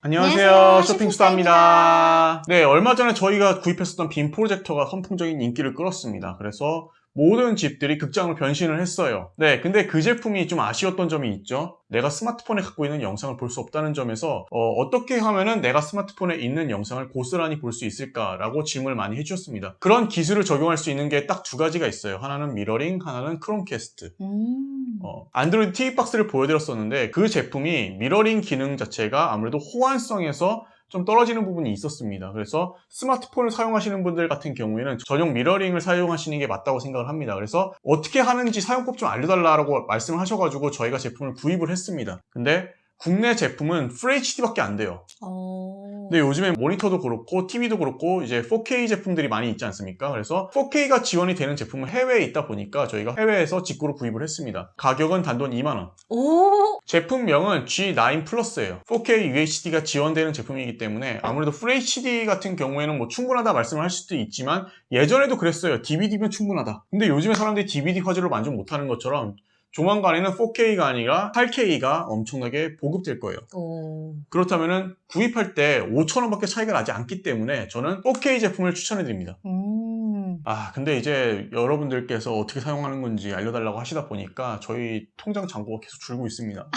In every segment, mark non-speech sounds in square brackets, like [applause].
안녕하세요. 안녕하세요. 쇼핑스타입니다. 네, 얼마 전에 저희가 구입했었던 빔 프로젝터가 선풍적인 인기를 끌었습니다. 그래서 모든 집들이 극장으로 변신을 했어요. 네, 근데 그 제품이 좀 아쉬웠던 점이 있죠. 내가 스마트폰에 갖고 있는 영상을 볼 수 없다는 점에서 어, 떻게 하면은 내가 스마트폰에 있는 영상을 고스란히 볼 수 있을까라고 질문을 많이 해주셨습니다. 그런 기술을 적용할 수 있는 게 딱 두 가지가 있어요. 하나는 미러링, 하나는 크롬캐스트. 음. 어, 안드로이드 TV 박스를 보여드렸었는데 그 제품이 미러링 기능 자체가 아무래도 호환성에서 좀 떨어지는 부분이 있었습니다. 그래서 스마트폰을 사용하시는 분들 같은 경우에는 전용 미러링을 사용하시는 게 맞다고 생각을 합니다. 그래서 어떻게 하는지 사용법 좀 알려달라고 말씀을 하셔가지고 저희가 제품을 구입을 했습니다. 근데 국내 제품은 FHD밖에 안 돼요. 어. 근데 요즘에 모니터도 그렇고 TV도 그렇고 이제 4K 제품들이 많이 있지 않습니까? 그래서 4K가 지원이 되는 제품은 해외에 있다 보니까 저희가 해외에서 직구로 구입을 했습니다. 가격은 단돈 2만 원. 오. 제품명은 G9 플러스예요. 4K UHD가 지원되는 제품이기 때문에 아무래도 FHD 같은 경우에는 뭐 충분하다 말씀을 할 수도 있지만 예전에도 그랬어요. DVD면 충분하다. 근데 요즘에 사람들이 DVD 화질을 만족 못하는 것처럼 조만간에는 4K가 아니라 8K가 엄청나게 보급될 거예요. 오. 그렇다면은 구입할 때 5,000원밖에 차이가 나지 않기 때문에 저는 4K 제품을 추천해 드립니다. 음. 아, 근데 이제 여러분들께서 어떻게 사용하는 건지 알려달라고 하시다 보니까 저희 통장 잔고가 계속 줄고 있습니다.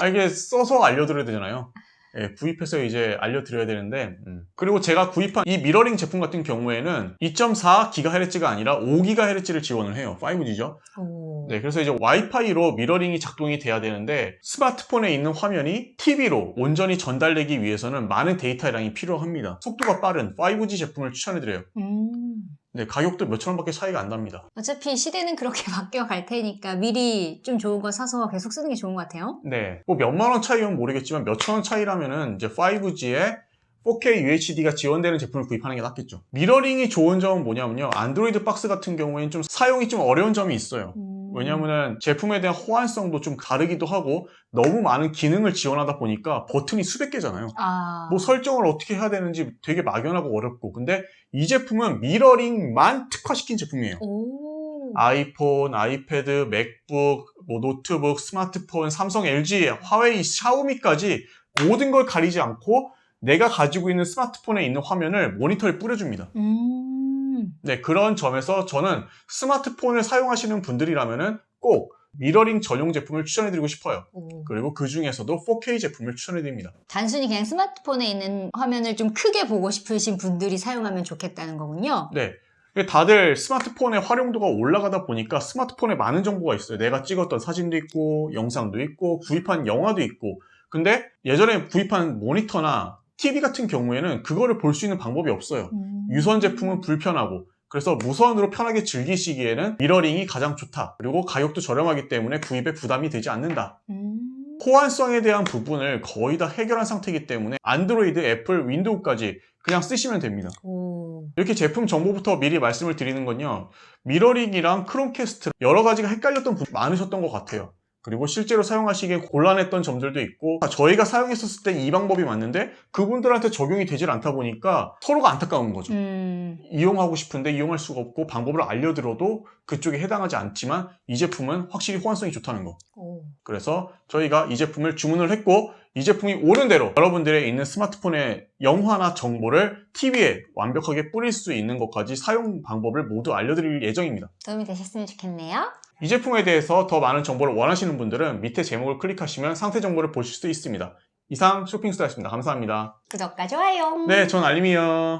아, 이게 써서 알려드려야 되잖아요. 예, 구입해서 이제 알려드려야 되는데, 음. 그리고 제가 구입한 이 미러링 제품 같은 경우에는 2.4GHz가 아니라 5GHz를 지원을 해요. 5G죠. 오. 네, 그래서 이제 와이파이로 미러링이 작동이 돼야 되는데 스마트폰에 있는 화면이 TV로 온전히 전달되기 위해서는 많은 데이터량이 필요합니다. 속도가 빠른 5G 제품을 추천해드려요. 음. 네, 가격도 몇천 원밖에 차이가 안 납니다. 어차피 시대는 그렇게 [laughs] 바뀌어 갈 테니까 미리 좀 좋은 거 사서 계속 쓰는 게 좋은 것 같아요. 네, 뭐 몇만 원 차이면 모르겠지만 몇천 원 차이라면은 이제 5G에 4K UHD가 지원되는 제품을 구입하는 게 낫겠죠. 미러링이 좋은 점은 뭐냐면요. 안드로이드 박스 같은 경우에는 좀 사용이 좀 어려운 점이 있어요. 음. 왜냐면은 제품에 대한 호환성도 좀 다르기도 하고 너무 많은 기능을 지원하다 보니까 버튼이 수백 개잖아요. 아. 뭐 설정을 어떻게 해야 되는지 되게 막연하고 어렵고 근데 이 제품은 미러링만 특화시킨 제품이에요. 오. 아이폰, 아이패드, 맥북, 뭐 노트북, 스마트폰, 삼성, LG, 화웨이, 샤오미까지 모든 걸 가리지 않고 내가 가지고 있는 스마트폰에 있는 화면을 모니터에 뿌려줍니다. 음. 네, 그런 점에서 저는 스마트폰을 사용하시는 분들이라면은 꼭 미러링 전용 제품을 추천해드리고 싶어요. 오. 그리고 그 중에서도 4K 제품을 추천해드립니다. 단순히 그냥 스마트폰에 있는 화면을 좀 크게 보고 싶으신 분들이 사용하면 좋겠다는 거군요. 네. 다들 스마트폰의 활용도가 올라가다 보니까 스마트폰에 많은 정보가 있어요. 내가 찍었던 사진도 있고, 영상도 있고, 구입한 영화도 있고. 근데 예전에 구입한 모니터나 TV 같은 경우에는 그거를 볼 수 있는 방법이 없어요. 음. 유선 제품은 불편하고, 그래서 무선으로 편하게 즐기시기에는 미러링이 가장 좋다. 그리고 가격도 저렴하기 때문에 구입에 부담이 되지 않는다. 음. 호환성에 대한 부분을 거의 다 해결한 상태이기 때문에 안드로이드, 애플, 윈도우까지 그냥 쓰시면 됩니다. 오. 이렇게 제품 정보부터 미리 말씀을 드리는 건요. 미러링이랑 크롬캐스트 여러 가지가 헷갈렸던 분 많으셨던 것 같아요. 그리고 실제로 사용하시기에 곤란했던 점들도 있고 저희가 사용했었을 때 이 방법이 맞는데 그분들한테 적용이 되질 않다 보니까 서로가 안타까운 거죠. 음. 이용하고 싶은데 이용할 수가 없고 방법을 알려드려도 그쪽에 해당하지 않지만 이 제품은 확실히 호환성이 좋다는 거. 오. 그래서 저희가 이 제품을 주문을 했고 이 제품이 오는 대로 여러분들의 있는 스마트폰의 영화나 정보를 TV에 완벽하게 뿌릴 수 있는 것까지 사용 방법을 모두 알려드릴 예정입니다. 도움이 되셨으면 좋겠네요. 이 제품에 대해서 더 많은 정보를 원하시는 분들은 밑에 제목을 클릭하시면 상세 정보를 보실 수 있습니다. 이상 쇼핑스타였습니다. 감사합니다. 구독과 좋아요. 네, 전 알림이요.